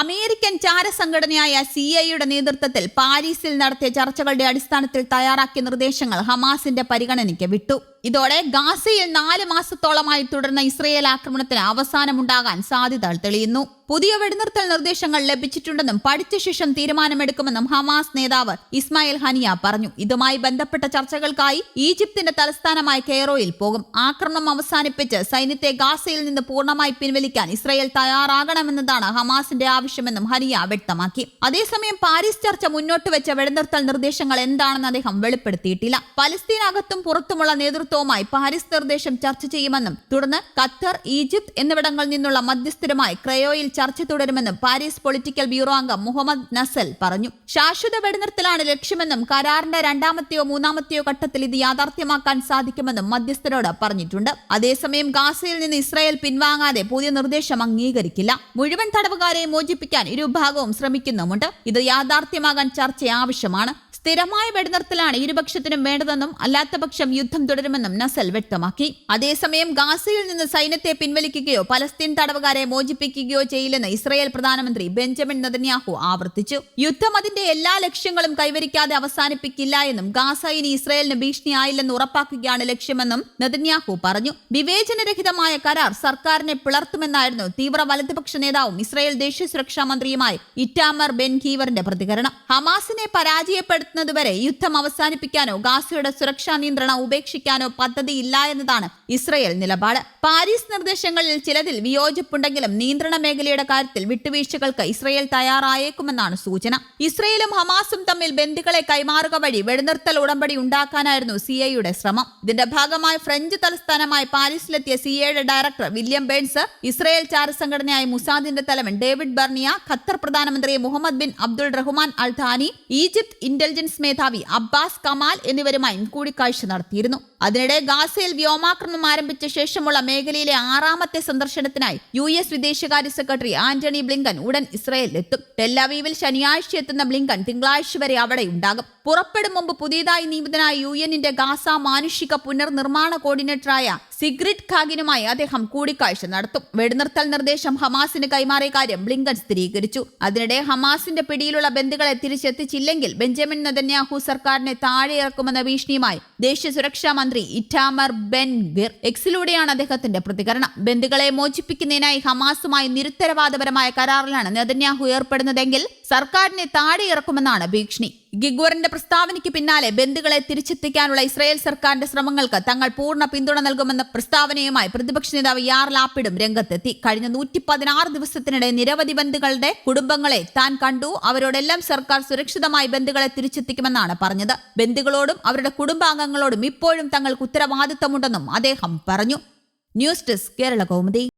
American ചാരസംഘടനയായ C ഐയുടെ നേതൃത്വത്തിൽ പാരീസിൽ നടത്തിയ ചർച്ചകളുടെ അടിസ്ഥാനത്തിൽ തയ്യാറാക്കിയ നിർദ്ദേശങ്ങൾ ഹമാസിന്റെ പരിഗണനയ്ക്ക് വിട്ടു. ഇതോടെ ഗാസയിൽ നാല് മാസത്തോളമായി തുടർന്ന ഇസ്രയേൽ ആക്രമണത്തിന് അവസാനമുണ്ടാകാൻ സാധ്യത തെളിയുന്നു. പുതിയ വെടിനിർത്തൽ നിർദ്ദേശങ്ങൾ ലഭിച്ചിട്ടുണ്ടെന്നും പഠിച്ച ശേഷം തീരുമാനമെടുക്കുമെന്നും ഹമാസ് നേതാവ് ഇസ്മായിൽ ഹനിയ പറഞ്ഞു. ഇതുമായി ബന്ധപ്പെട്ട ചർച്ചകൾക്കായി ഈജിപ്തിന്റെ തലസ്ഥാനമായ കെയറോയിൽ പോകും. ആക്രമണം അവസാനിപ്പിച്ച് സൈന്യത്തെ ഗാസയിൽ നിന്ന് പൂർണമായി പിൻവലിക്കാൻ ഇസ്രയേൽ തയ്യാറാകണമെന്നതാണ് ഹമാസിന്റെ ആവശ്യമെന്നും ഹനിയ വ്യക്തമാക്കി. അതേസമയം പാരീസ് ചർച്ച മുന്നോട്ട് വെച്ച വെടിനിർത്തൽ നിർദ്ദേശങ്ങൾ എന്താണെന്ന് അദ്ദേഹം വെളിപ്പെടുത്തിയിട്ടില്ല. പലസ്തീനകത്തും പുറത്തുമുള്ള നേതൃത്വവുമായി പാരീസ് നിർദ്ദേശം ചർച്ച ചെയ്യുമെന്നും തുടർന്ന് ഖത്തർ ഈജിപ്ത് എന്നിവിടങ്ങളിൽ നിന്നുള്ള മധ്യസ്ഥരുമായി ക്രയോയിൽ ചർച്ച തുടരുമെന്നും പാരീസ് പൊളിറ്റിക്കൽ ബ്യൂറോ അംഗം മുഹമ്മദ് നസൽ പറഞ്ഞു. ശാശ്വത വെടിനിർത്തലാണ് ലക്ഷ്യമെന്നും കരാറിന്റെ രണ്ടാമത്തെയോ മൂന്നാമത്തെയോ ഘട്ടത്തിൽ ഇത് യാഥാർത്ഥ്യമാക്കാൻ സാധിക്കുമെന്നും മധ്യസ്ഥരോട് പറഞ്ഞിട്ടുണ്ട്. അതേസമയം ഗാസയിൽ നിന്ന് ഇസ്രായേൽ പിൻവാങ്ങാതെ പുതിയ നിർദ്ദേശം അംഗീകരിക്കില്ല. മുഴുവൻ തടവുകാരെ മോചിപ്പിക്കാൻ ഇരുഭാഗവും ശ്രമിക്കുന്നുമുണ്ട്. ഇത് യാഥാർത്ഥ്യമാകാൻ ചർച്ച ആവശ്യമാണ് സ്ഥിരമായ വെടിനിർത്തലാണ് ഇരുപക്ഷത്തിനും വേണ്ടതെന്നും അല്ലാത്തപക്ഷം യുദ്ധം തുടരുമെന്നും നസൽ വ്യക്തമാക്കി. അതേസമയം ഗാസയിൽ നിന്ന് സൈന്യത്തെ പിൻവലിക്കുകയോ പലസ്തീൻ തടവുകാരെ മോചിപ്പിക്കുകയോ ചെയ്യില്ലെന്ന് ഇസ്രായേൽ പ്രധാനമന്ത്രി ബെഞ്ചമിൻ നദന്യാഹു ആവർത്തിച്ചു. യുദ്ധം അതിന്റെ എല്ലാ ലക്ഷ്യങ്ങളും കൈവരിക്കാതെ അവസാനിപ്പിക്കില്ല എന്നും ഗാസ ഇനി ഇസ്രായേലിന് ഭീഷണിയായില്ലെന്ന് ഉറപ്പാക്കുകയാണ് ലക്ഷ്യമെന്നും നദന്യാഹു പറഞ്ഞു. വിവേചനരഹിതമായ കരാർ സർക്കാരിനെ പിളർത്തുമെന്നായിരുന്നു തീവ്ര വലതുപക്ഷ നേതാവും ഇസ്രായേൽ ദേശീയ സുരക്ഷാ മന്ത്രിയുമായി ഇറ്റാമർ ബെൻ ഖീവറിന്റെ പ്രതികരണം. ഹമാസിനെ പരാജയപ്പെടുത്തുന്നതുവരെ യുദ്ധം അവസാനിപ്പിക്കാനോ ഗാസയുടെ സുരക്ഷാ നിയന്ത്രണം ഉപേക്ഷിക്കാനോ പദ്ധതിയില്ല എന്നതാണ് ഇസ്രയേൽ നിലപാട്. പാരീസ് നിർദ്ദേശങ്ങളിൽ ചിലതിൽ വിയോജിപ്പുണ്ടെങ്കിലും നിയന്ത്രണ മേഖലയുടെ കാര്യത്തിൽ വിട്ടുവീഴ്ചകൾക്ക് ഇസ്രയേൽ തയ്യാറായേക്കുമെന്നാണ് സൂചന. ഇസ്രയേലും ഹമാസും തമ്മിൽ ബന്ധുക്കളെ കൈമാറുക വഴി വെടിനിർത്തൽ ഉടമ്പടി ഉണ്ടാക്കാനായിരുന്നു സി ഐയുടെ ശ്രമം. ഇതിന്റെ ഭാഗമായി ഫ്രഞ്ച് തലസ്ഥാനമായ പാരീസിലെത്തിയ സി ഐയുടെ ഡയറക്ടർ വില്യം ബേൺസ് ഇസ്രയേൽ ചാരസംഘടനയായ മുസാദിന്റെ തലവൻ ഡേവിഡ് ബർണിയ ഖത്തർ പ്രധാനമന്ത്രി Mohammed bin Abdul Rahman Al Thani Egypt intelligence മേധാവി അബ്ബാസ് കമാൽ എന്നിവരുമായും കൂടിക്കാഴ്ച നടത്തിയിരുന്നു. അതിനിടെ ഗാസയിൽ വ്യോമാക്രമണം ആരംഭിച്ച ശേഷമുള്ള മേഖലയിലെ ആറാമത്തെ സന്ദർശനത്തിനായി യു എസ് വിദേശകാര്യ സെക്രട്ടറി ആന്റണി ബ്ലിങ്കൻ ഉടൻ ഇസ്രയേലിലെത്തും. ടെല്ലവീവിൽ ശനിയാഴ്ച എത്തുന്ന ബ്ലിങ്കൻ തിങ്കളാഴ്ച വരെ അവിടെ ഉണ്ടാകും. പുറപ്പെടും മുമ്പ് പുതിയതായി നിയമിതനായ യു എന്നിന്റെ ഗാസ മാനുഷിക പുനർനിർമ്മാണ കോർഡിനേറ്ററായ സിഗ്രിറ്റ് ഖാഗിനുമായി അദ്ദേഹം കൂടിക്കാഴ്ച നടത്തും. വെടിനിർത്തൽ നിർദ്ദേശം ഹമാസിന് കൈമാറിയ കാര്യം ബ്ലിങ്കൻ സ്ഥിരീകരിച്ചു. അതിനിടെ ഹമാസിന്റെ പിടിയിലുള്ള ബന്ധുക്കളെ തിരിച്ചെത്തിച്ചില്ലെങ്കിൽ ബെഞ്ചമിൻ നെതന്യാഹു സർക്കാരിനെ താഴെ ഇറക്കുമെന്ന ഭീഷണിയുമായി ദേശീയ സുരക്ഷാ മന്ത്രി ഇറ്റാമർ ബെൻ ഗിർ എക്സിലൂടെയാണ് അദ്ദേഹത്തിന്റെ പ്രതികരണം. ബന്ധുക്കളെ മോചിപ്പിക്കുന്നതിനായി ഹമാസുമായി നിരുത്തരവാദപരമായ കരാറിലാണ് നെതന്യാഹു ഏർപ്പെടുന്നതെങ്കിൽ സർക്കാരിനെ താഴെ ഇറക്കുമെന്നാണ് ഭീഷണി. ഗിഗ്വറിന്റെ പ്രസ്താവനയ്ക്ക് പിന്നാലെ ബന്ധുക്കളെ തിരിച്ചെത്തിക്കാനുള്ള ഇസ്രായേൽ സർക്കാരിന്റെ ശ്രമങ്ങൾക്ക് തങ്ങൾ പൂർണ പിന്തുണ നൽകുമെന്ന പ്രസ്താവനയുമായി പ്രതിപക്ഷ നേതാവ് യാർ ലാപ്പിഡും രംഗത്തെത്തി. കഴിഞ്ഞ നൂറ്റി പതിനാറ് ദിവസത്തിനിടെ നിരവധി ബന്ധുക്കളുടെ കുടുംബങ്ങളെ താൻ കണ്ടു. അവരോടെല്ലാം സർക്കാർ സുരക്ഷിതമായി ബന്ധുക്കളെ തിരിച്ചെത്തിക്കുമെന്നാണ് പറഞ്ഞത്. ബന്ധുക്കളോടും അവരുടെ കുടുംബാംഗങ്ങളോടും ഇപ്പോഴും തങ്ങൾക്ക് ഉത്തരവാദിത്തമുണ്ടെന്നും അദ്ദേഹം പറഞ്ഞു. News desk Kerala Kaumudi.